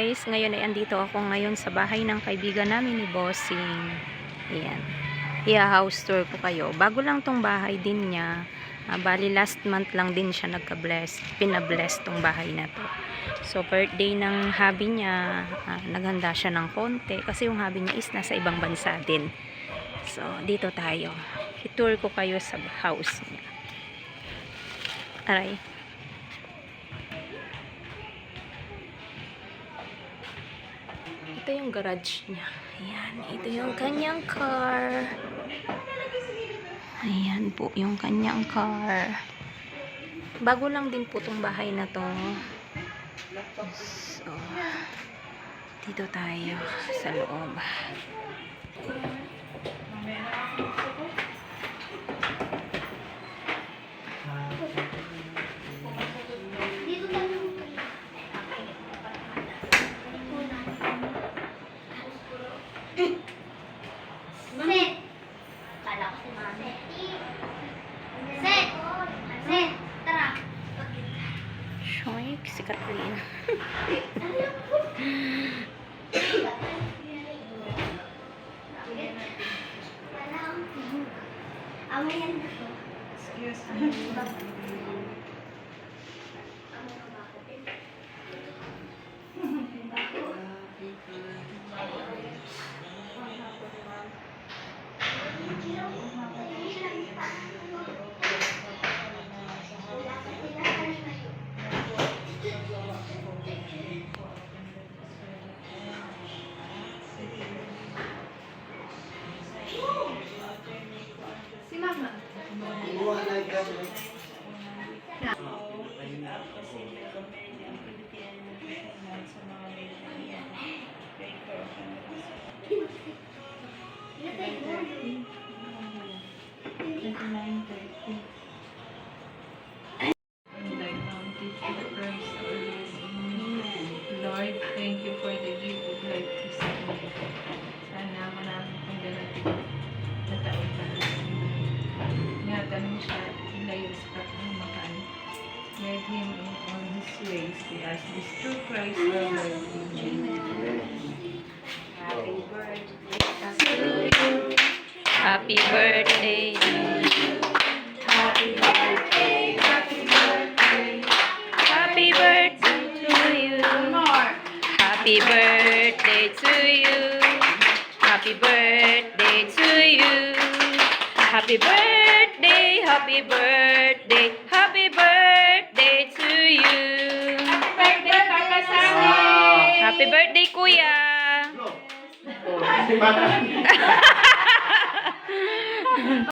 guys, ngayon ay andito ako ngayon sa bahay ng kaibigan namin ni Bossing. Ayan. I-house tour ko kayo. Bago lang tong bahay din niya. Ah, bali last month lang din siya nagka-bless. Pina-bless tong bahay na to. So birthday ng hubby niya, ah, naghanda siya ng konti kasi yung hubby niya is nasa ibang bansa din. So dito tayo. I-tour ko kayo sa house niya. Aray. Ito yung garage niya. Ayan, ito yung kanyang car. Ayan po yung kanyang car. Bago lang din po tong bahay na to. So, dito tayo sa loob. Mami! Shoik, si Kathleen. Awayan Lord, thank you for the gift of life this day. Sana marami kong darating him in all his ways. We ask this through Christ our Lord. Amen. Happy birthday to you. Happy birthday. Happy birthday, happy birthday. Happy birthday to you. Happy birthday to you. Happy birthday to you. Happy birthday, happy birthday, happy birthday Happy birthday, kuya! No. Oh,